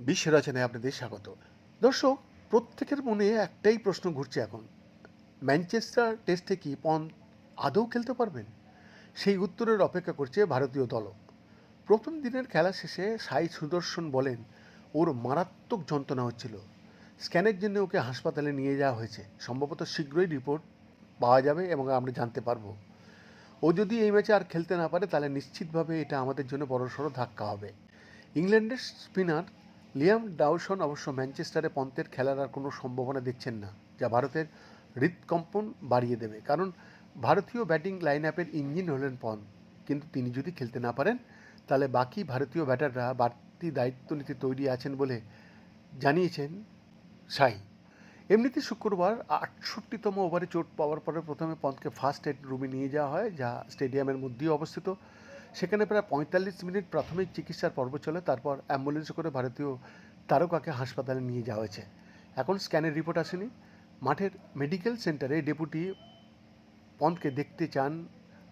বিশ্ব রচনায় আপনাদের স্বাগত। দর্শক, প্রত্যেকের মনে একটাই প্রশ্ন ঘুরছে এখন। ম্যানচেস্টার টেস্টে কি পন আদৌ খেলতে পারবেন? সেই উত্তরের অপেক্ষা করছে ভারতীয় দলও প্রথম দিনের খেলা শেষে সাই সুদর্শন বলেন, ওর মারাত্মক যন্ত্রণা হচ্ছিল। স্ক্যানের জন্য ওকে হাসপাতালে নিয়ে যাওয়া হয়েছে। সম্ভবত শীঘ্রই রিপোর্ট পাওয়া যাবে এবং আমরা জানতে পারব। ও যদি এই ম্যাচে আর খেলতে না পারে, তাহলে নিশ্চিতভাবে এটা আমাদের জন্য বড়সড় ধাক্কা হবে। ইংল্যান্ডের স্পিনার লিয়াম ডাউসন অবশ্য ম্যানচেস্টারে পন্তের খেলার আর কোনো সম্ভাবনা দেখছেন না, যা ভারতের হৃদকম্পন বাড়িয়ে দেবে। কারণ ভারতীয় ব্যাটিং লাইন আপের ইঞ্জিন হলেন পন কিন্তু তিনি যদি খেলতে না পারেন, তাহলে বাকি ভারতীয় ব্যাটাররা বাড়তি দায়িত্ব নিতে তৈরি আছেন বলে জানিয়েছেন সাই এমনিতে শুক্রবার আটষট্টিতম ওভারে চোট পাওয়ার পরে প্রথমে পন্থকে ফার্স্ট এড রুমে নিয়ে যাওয়া হয়, যা স্টেডিয়ামের মধ্যেই অবস্থিত। সেখানে প্রায় পঁয়তাল্লিশ মিনিট প্রাথমিক চিকিৎসার পর্ব চলে, তারপর অ্যাম্বুলেন্সে করে ভারতীয় তারকাকে হাসপাতালে নিয়ে যাওয়া হয়েছে। এখন স্ক্যানের রিপোর্ট আসেনি। মাঠের মেডিকেল সেন্টারে ডেপুটি পন্তকে দেখতে চান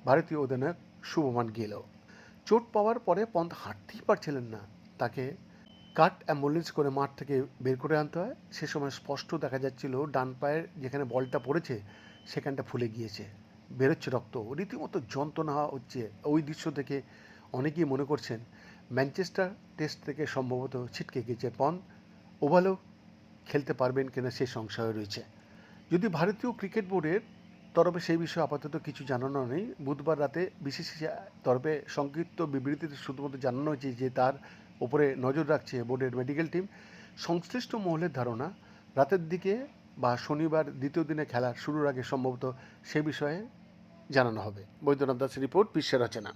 ভারতীয় অধিনায়ক শুভমান গেলও চোট পাওয়ার পরে পন্ত হাঁটতেই পারছিলেন না। তাকে কাট অ্যাম্বুলেন্স করে মাঠ থেকে বের করে আনতে হয়। সে সময় স্পষ্ট দেখা যাচ্ছিল ডান পায়ের যেখানে বলটা পড়েছে, সেখানটা ফুলে গিয়েছে। বেরোচ্ছে রক্ত। রীতিমতো যন্ত্রণা হচ্ছে। ওই দৃশ্য দেখে অনেকেই মনে করছেন, ম্যানচেস্টার টেস্ট থেকে সম্ভবত ছিটকে গিয়েছে পন ওভালেও খেলতে পারবেন কিনা সে সংশয় রয়েছে। যদি ভারতীয় ক্রিকেট বোর্ডের তরফে সেই বিষয়ে আপাতত কিছু জানানো নেই, বুধবার রাতে বিশেষ তরফে সংক্ষিপ্ত বিবৃতিতে শুধুমাত্র জানানো হয়েছে যে তার ওপরে নজর রাখছে বোর্ডের মেডিকেল টিম। সংশ্লিষ্ট মহলের ধারণা, রাতের দিকে বা শনিবার দ্বিতীয় দিনে খেলা শুরুর আগে সম্ভবত সে বিষয়ে জানানো হবে। বৈদ্যনাথ দাসের রিপোর্ট বিশ্বের রচনা।